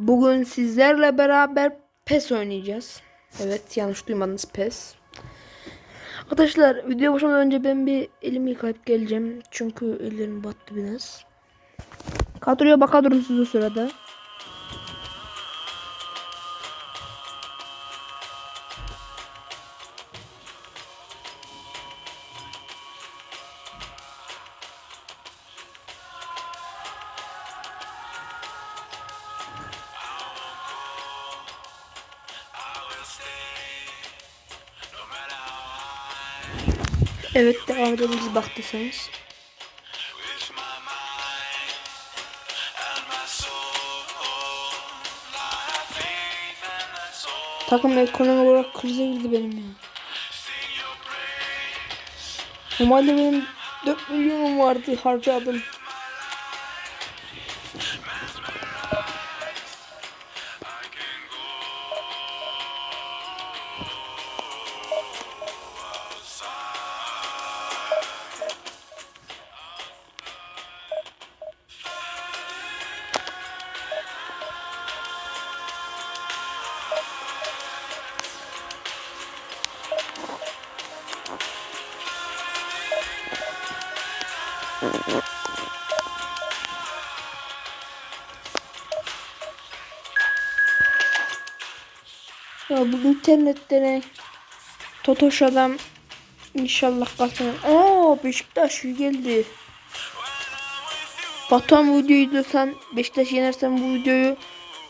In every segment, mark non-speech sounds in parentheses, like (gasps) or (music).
Bugün sizlerle beraber PES oynayacağız. Evet yanlış duymadınız PES. Arkadaşlar video başlamadan önce ben bir elimi yıkayıp geleceğim. Çünkü ellerim battı biraz. Kadroya bakadırım siz o sırada. Evet devam edebiliriz baktıysanız. Takım ekonomi olarak krize girdi benim ya. Normalde benim 4 milyonum vardı harcadım. Ya bu internette ne? Totoş adam inşallah kazanır. Oo Beşiktaş geldi. Batuhan bu videoyu izliyorsan Beşiktaş yenersen bu videoyu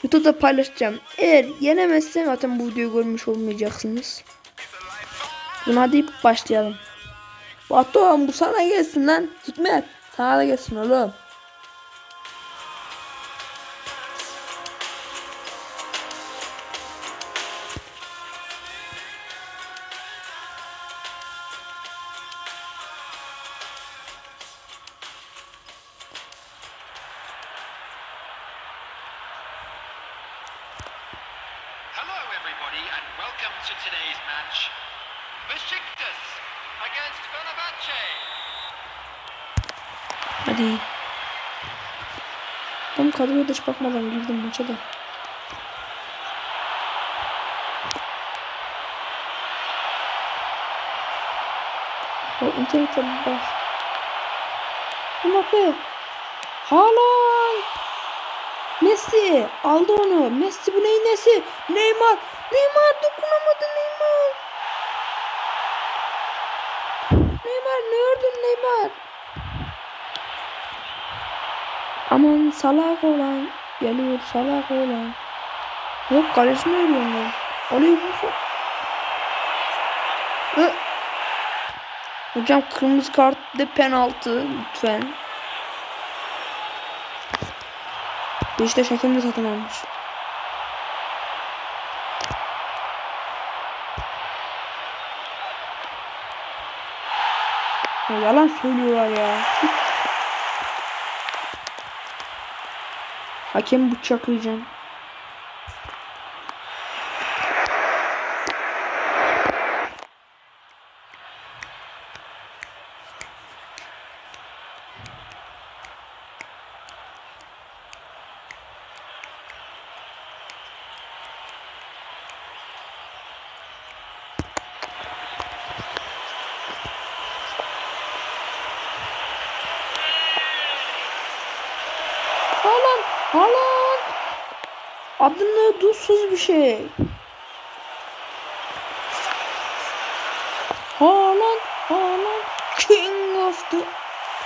YouTube'da paylaşacağım. Eğer yenemezsem zaten bu videoyu görmüş olmayacaksınız. Zaman hadi başlayalım. Batuhan bu sana gelsin lan. Hikmet sana da gelsin oğlum. To today's match. Besiktas against Fenerbahce. Hadi. Tam kadroya hiç bakmadan girdim maça da. O internete bak. Mbappe. Haaland. Messi aldı onu. Messi bu neyin nesi? Neymar. Neymar dokunamadı Neymar. Neymar ne ördün Neymar? Aman salak olan geliyor salak olan. Yok kalesini örüyorum ben. Oluyor bu. Hı. Hocam kırmızı kart de penaltı lütfen. Hakem de satın almış. Ya yalan söylüyorlar ya. Hakem bıçaklayacağım. Haaland, Haaland. Adını duzsuz bir şey. Haaland, Haaland. King of the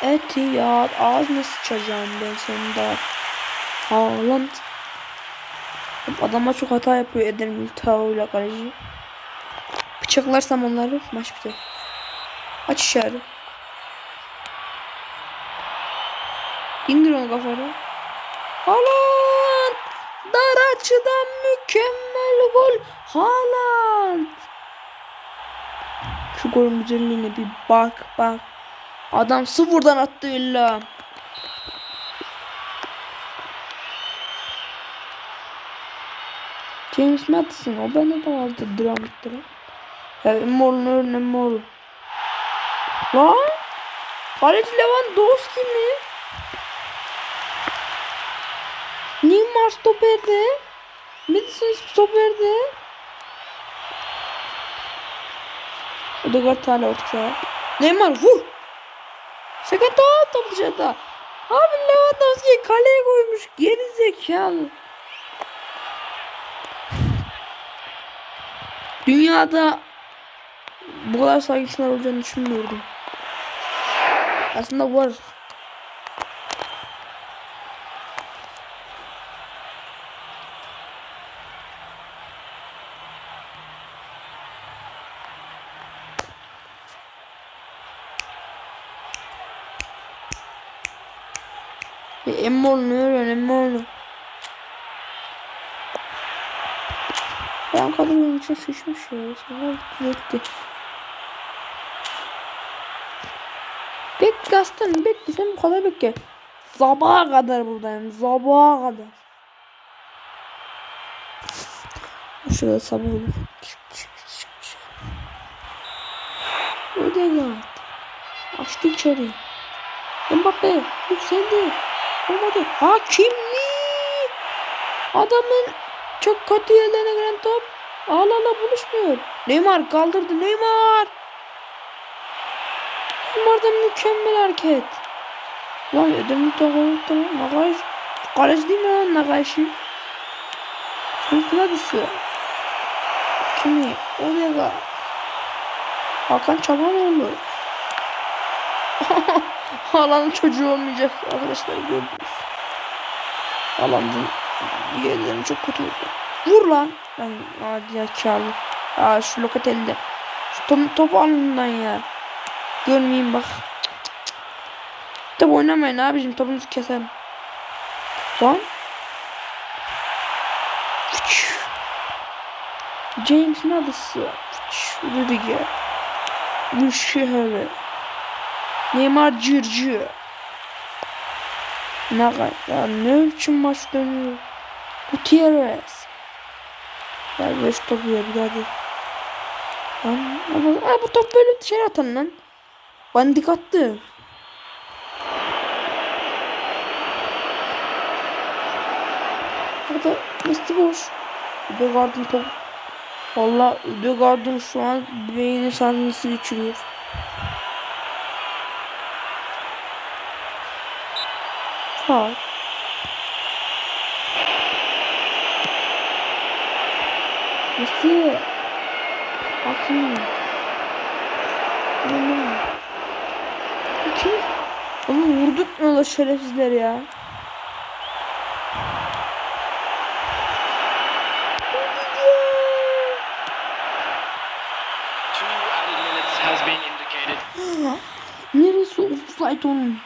Etihad. Ağzına sıçacağım ben senin daha. Haaland. Adama çok hata yapıyor Eden Militao kaleci. Bıçaklarsam onları maç biter. Aç işareti. İndir onu kafana. Haaland! Açıdan mükemmel gol. Haaland! Şu golün güzelliğine bir bak bak. Adam sıfırdan attı illa. James Madison o bende de vardı dramatik. Ya Emmol'un önüne Emmol. Lan? Kaleci Lewandowski mi? Neymar stoperde. Madison stoperde. Odegaard hala orta saha. Neymar vur. Top top dışarıda. Abi Lewandowski kaleye koymuş. Geri zekalı. Dünyada bu kadar saygısızlar olacağını düşünmüyordum. Aslında var. E, Emmol ne öğren Emmol. Ben kadın benim için sıçmış ya. Sonra düzeltti. Bekle aslanım bekle sen bu kadar bekle. Sabaha kadar buradayım. Sabaha kadar. Şurada sabah olur. Çık çık. Ödegaard. Açtı içeri. Mbappe yükseldi. Olmadı. Hakimi. Adamın çok kötü yerlerine giren top. Ağla buluşmuyor. Neymar kaldırdı. Neymar. Neymar'dan mükemmel hareket. Lan ödümlü takıldı tamam. Nagaş. Kaleci değil mi lan Nagaş'ı? Hırkıladısı. Kimi? Odega. Hakan Çabanoğlu. Haaland'ın çocuğu olmayacak arkadaşlar gördünüz. Haaland'ın yerlerini çok kötü oldu. Vur lan. Lan hadi ya Charlie. Aa şu Locatelli. Şu top, topu alından ya. Görmeyeyim bak. Tabi oynamayın abicim topunuzu keserim. Lan. James Madison. Rüdiger. Müşehre. Neymar Circi. Ne kadar ne biçim maç dönüyor. Gutierrez. Ya beş topu ya bir hadi. Lan bu, Aa, bu top böyle dışarı atan lan. Bandik attı. Burada Messi boş. Ödegaard'ın top. Valla Ödegaard'ın şu an beyni sancısı geçiriyor. Faul. Messi. Hakim. Aman. Kim? Onu vurduk mu öyle şerefsizler ya? Neresi offside onun?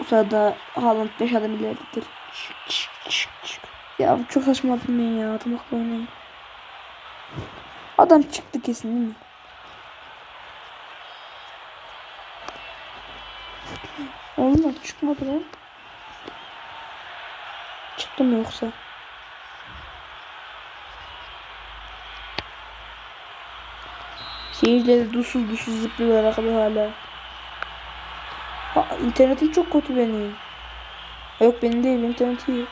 O sırada Haaland 5 adım ileridedir. Ya bu çok saçma atmayın ya. Adam aklı oynayın. Adam çıktı kesin değil mi? Oğlum çıkmadı lan. Çıktı mı yoksa? Seyirciler dusuz dusuz zıplıyorlar arkada hala. Ha, internetim çok kötü benim. Yok benim değil internet iyi.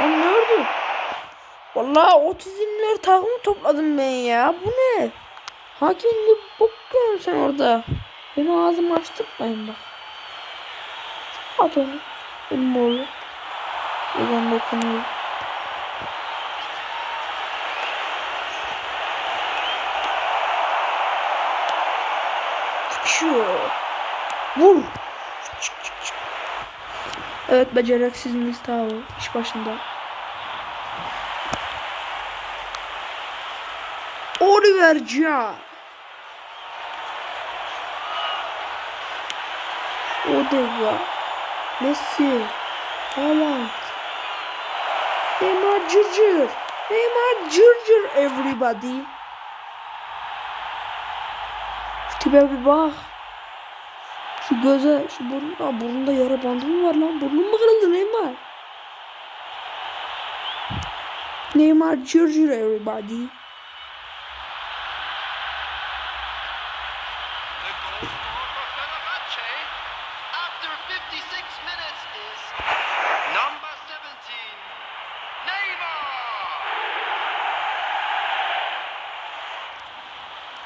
Lan ne oldu? Vallahi otizmler takımı topladım ben ya. Bu ne? Hakim ne bok görüyorsun sen orada? Benim ağzımı açtırmayın bak. At onu. Benim oğlu. Neden dokunuyor? Çıkıyor. Vur. Çık çık çık. Evet beceriksiz Militao iş başında. Oliver Can. Odega. Messi. Haaland. Neymar cırcır. Neymar cırcır everybody. Şu tipe bir bak. Şu göze, şu burun, Aa, burnunda yara bandı mı var lan? Burnun mu kırıldı Neymar? Neymar cırcır everybody.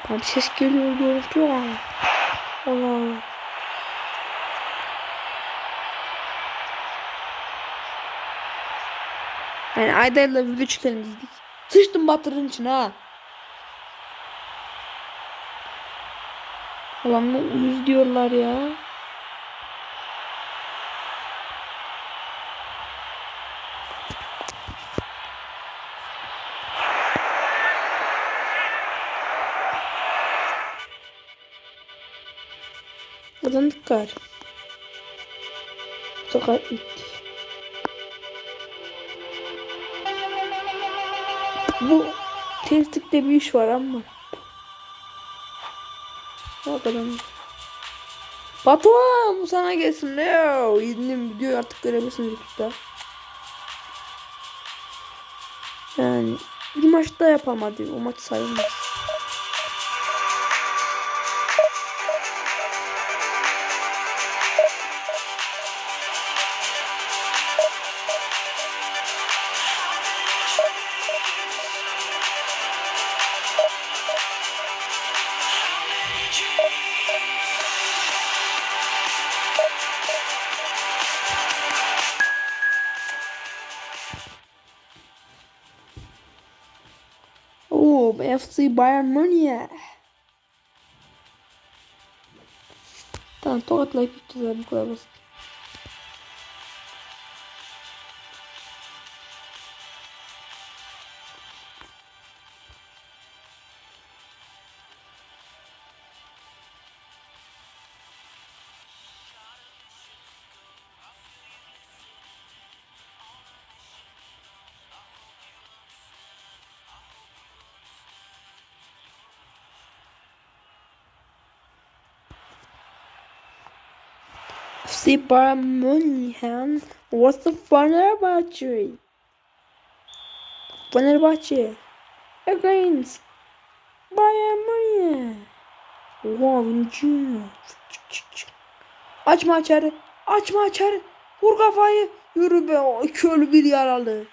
Abi ses geliyor yok ama. Allah Allah. Yani Aydar'la video çekelim dedik. Sıçtım batırın içine ha. Ulan bu diyorlar ya. Gari. Sakat bitti. Bu testikte bir iş var ama. Bakalım. Batuhan bu sana gelsin. Ne? Yediğim videoyu artık görebilirsiniz YouTube'da. Yani bir maçta yapamadı. O maç sayılmaz. FC Bayern Münih. Tamam tokatlayıp gideceğiz abi bu kadar basit. München What's the Fenerbahçe? Fenerbahçe. Against. Bayern Oha Vinicius Açma açarı Açma açarı Vur kafayı. Yürü be iki ölü bir yaralı.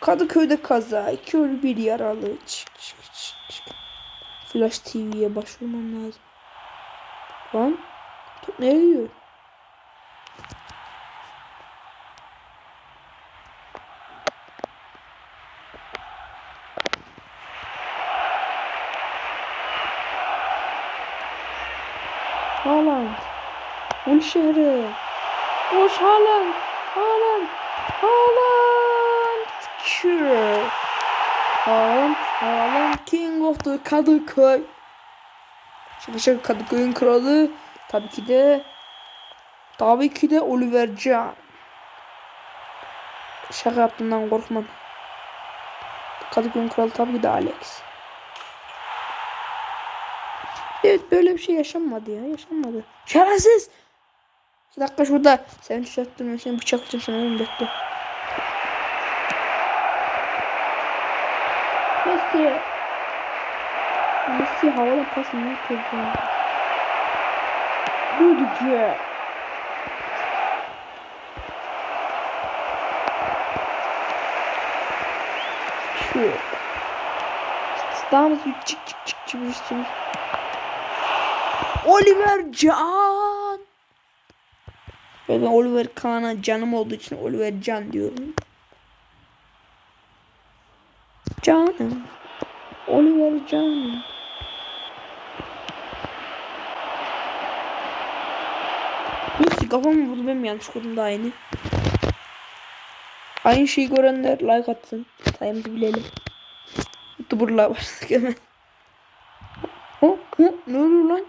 Kadıköy'de kaza iki ölü bir yaralı. Çık çık çık çık. Flash TV'ye başvurmam lazım. Lan Top nereye gidiyor? Haaland. Vur şehri. Koş Haaland. Haaland. Haaland. Sure. Haaland. Haaland. King of the Kadıköy. Şaka şaka Kadıköy'ün kralı. Tabii ki de. Tabii ki de Oliver Can. Şaka yaptığımdan korkmam. Kadıköy'ün kralı tabii ki de Alex. Evet böyle bir şey yaşanmadı ya. Yaşanmadı. Şerefsiz. Bir dakika şurada. Sen. Ben seni bıçaklayacağım sana oğlum bekle. Messi. Messi havalı pas ne yapıyor? Rüdiger. Şu. Stamos çık çık çık çık çık çık. Oliver Can. Ve ben Oliver Kahn'a canım olduğu için Oliver Can diyorum. Canım. Oliver Canım. Neyse kafamı vurdu benim yanlış kurdum daha yeni. Aynı şeyi görenler like atsın. Sayımızı bilelim. Youtuber'la başladık hemen. Oh, oh, ne oluyor lan?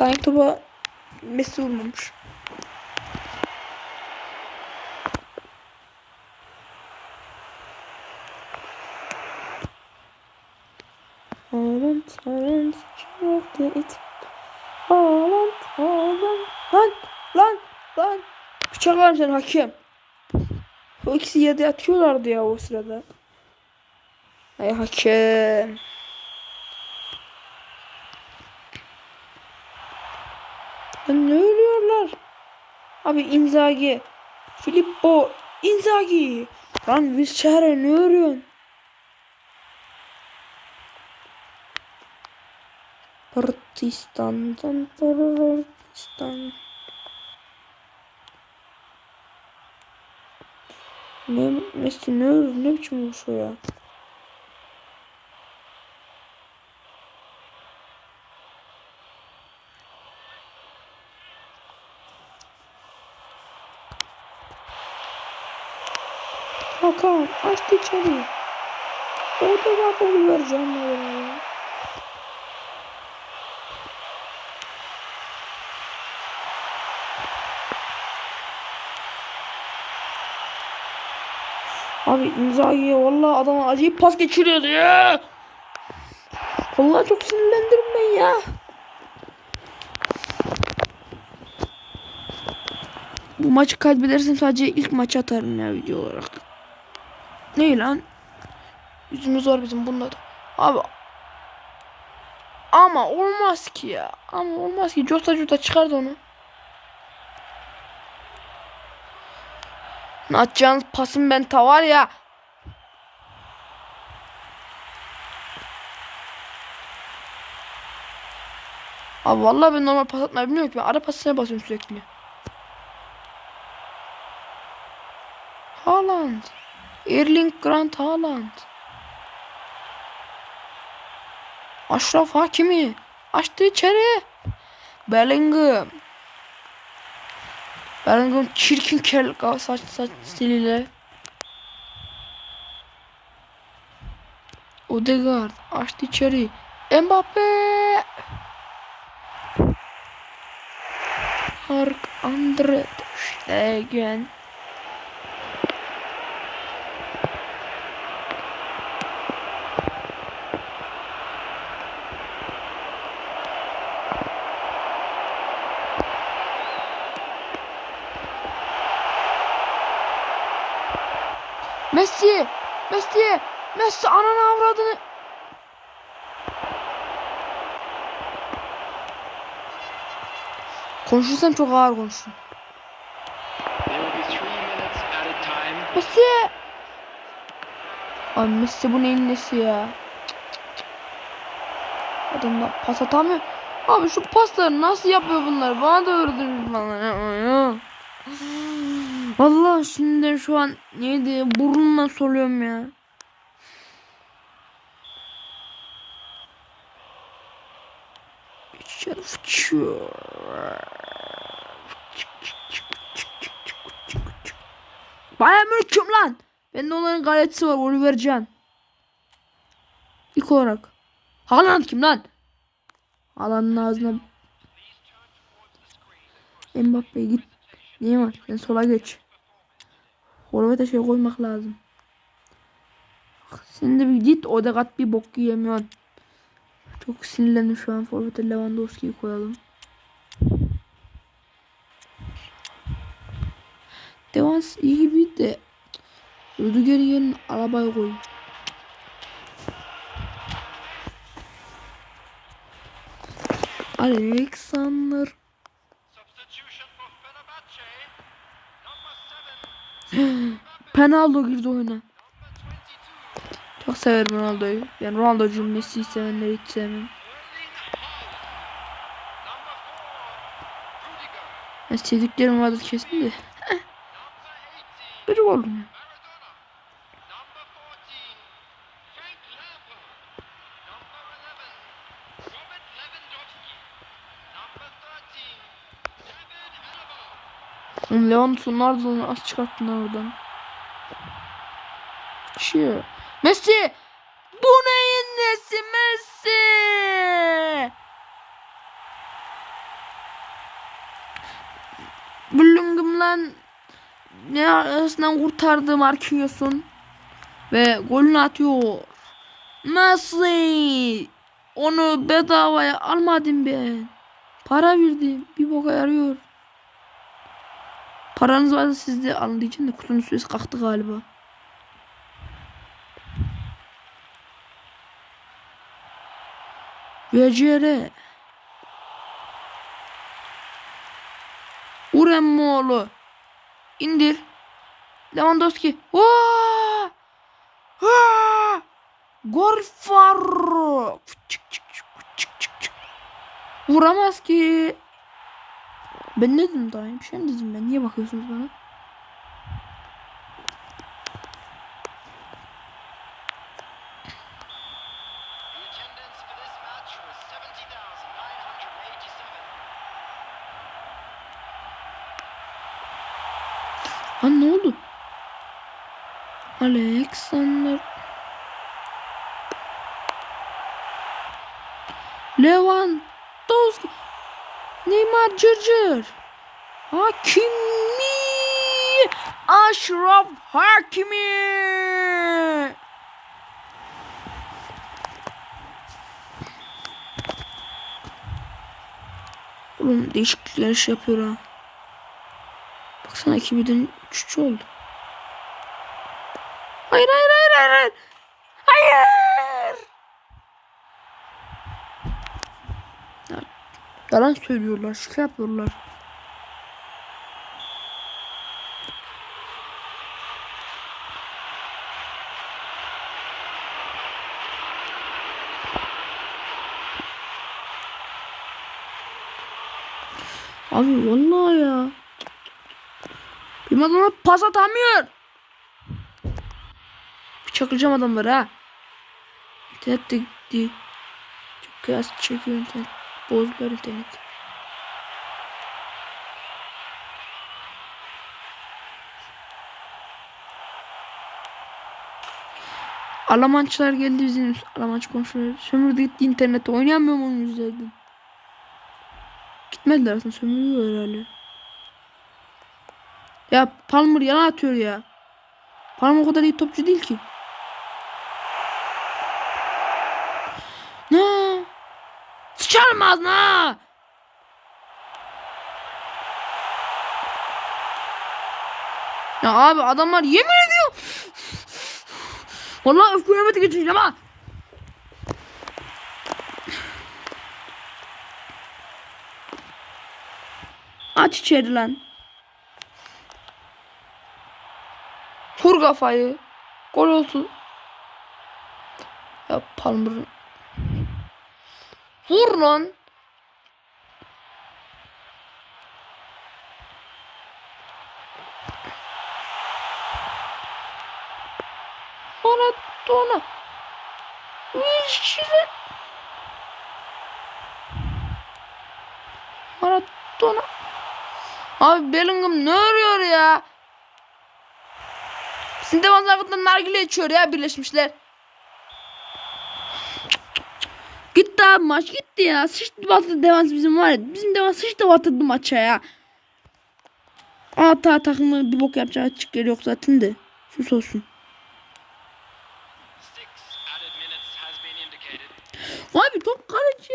Daha ilk topa Messi vurmamış. Haaland, Haaland, çok lan, lan, lan. Bıçaklar sen hakem. O ikisi yerde atıyorlardı ya o sırada. Ay hakem. Lan ne ölüyorlar? Abi Inzaghi. Filippo. Inzaghi. Lan Vilçare ne örüyorsun? Partistan'dan Partistan. Ne Messi ne? Ne biçim vuruşu ya? Hakan açtı içeri. Orada bak oluyor canlı. Abi imzayı vallahi adama acayip pas geçiriyordu ya. Vallahi çok sinirlendim ben ya. Bu maçı kaybedersem sadece ilk maçı atarım ya video olarak. Ne lan? Yüzümüz var bizim bunda da. Abi. Ama olmaz ki ya. Ama olmaz ki. Jota Jota çıkardı onu. Atacağınız pasın ben ta var ya. Abi vallahi ben normal pas atmayı bilmiyorum ki. Ben ara pasına basıyorum sürekli. Haaland. Erling Grant Haaland. Aşraf Hakimi. Açtı içeri. Bellingham. Bellingham çirkin kel saç saç stiliyle. Odegaard açtı içeri. Mbappe. Mark Andre Stegen. Messi! Messi! Messi ananı avradını. Konuşursam çok ağır konuşurum. Messi! Ay Messi bu neyin nesi ya? Adam da pas atamıyor. Abi şu pasları nasıl yapıyor bunlar? Bana da öğretin bana. Vallahi şimdi şu an neydi burnumla soluyorum ya. Baya mülküm lan. Bende onların galetisi var Oliver Can. İlk olarak. Haaland kim lan? Haaland'ın ağzına. Mbappe git. Niye var? Sen sola geç. Forvet'e şey koymak lazım. Sen de bir git Odegaard bir bok yiyemiyorsun. Çok sinirlendim şu an. Forvet'e Lewandowski'yi koyalım. Devans iyi gibi de Rüdiger'in yerine arabaya koy. Alexander (gasps) Penaldo girdi oyuna. Number 22. Çok severim Ronaldo'yu. Yani Ronaldo'cu Messi'yi sevenleri hiç sevmem. Yani sevdiklerim vardır kesin de. Number (laughs) 18. Gıcık oldum ya. Lewandowski'nin ardından az çıkarttın oradan. Şey. Messi! Bu neyin nesi Messi? Bellingham ne arasından kurtardı Marquinhos'un ve golünü atıyor. Messi! Onu bedavaya almadım ben. Para verdim. Bir boka yarıyor. Paranız varsa siz de alın diyeceğim de kutunun süresi kalktı galiba. VCR. Uremmoğlu. İndir. Lewandowski. Vaa! Vaa! Gol Faruk. Vuramaz ki. Ben ne dedim daha? Bir şey mi dedim ben? Niye bakıyorsunuz bana? The attendance for this match was 70,987. Lan ne oldu? Alexander Lewandowski Neymar Cırcır Hakimi Aşraf Hakimi Oğlum değişiklikler şey yapıyor ha. Baksana 2000'den 3 oldu. Hayır hayır hayır hayır. Hayır. Hayır. Ya, yalan söylüyorlar, şaka yapıyorlar. Abi vallahi ya. Benim adama pas atamıyor. Bir çakılacağım adamlar ha. İnternet de gitti. Çok kıyas çekiyor internet. Bozdular internet. Almançlar geldi bizim Almanç komşular. Sömürdü gitti internette. Oynayamıyorum onun yüzünden. Gitmediler aslında sömürüyor herhalde. Ya Palmer yana atıyor ya. Palmer o kadar iyi topçu değil ki. Ne? Sıçarım ağzına. Ya abi adamlar yemin ediyor. Vallahi öfke nöbeti geçireceğim ha. Aç içeri lan. Vur kafayı. Gol olsun. Ya Palmer'ın. Vur lan. Maradona. Vişire. Maradona. Abi Bellingham ne arıyor ya? Sizin devamlı zavutla nargile içiyor ya birleşmişler. Abi maç gitti ya. Sıçtı batırdı devans bizim var ya. Bizim devans sıçtı batırdı maça ya. Ata takımı bir bok yapacağı açık yer yok zaten de. Sus olsun. Be top kaleci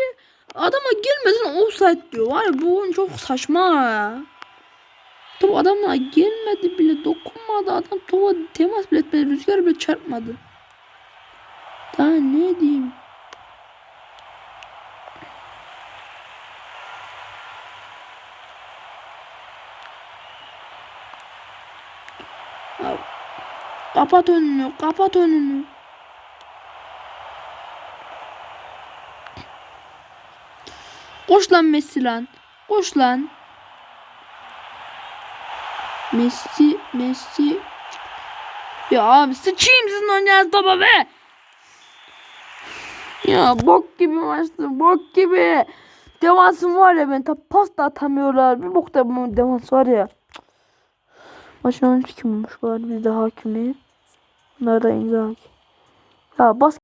adama gelmeden offside diyor. Var ya bu oyun çok saçma ya. Top adamla gelmedi bile dokunmadı. Adam topa temas bile etmedi. Rüzgar bile çarpmadı. Daha ne diyeyim? Ya, Kapat önünü, kapat önünü. Koş lan Messi lan. Koş lan. Messi, Messi. Ya abi sıçayım sizin oynayacağınız topa be. Ya bok gibi maçtı bok gibi. Devansım var ya ben ta pas da atamıyorlar. Bir bok da bu devans var ya. Maçın oyuncusu kim olmuş var bizde hakimi. Bunlar da imza. Ya bas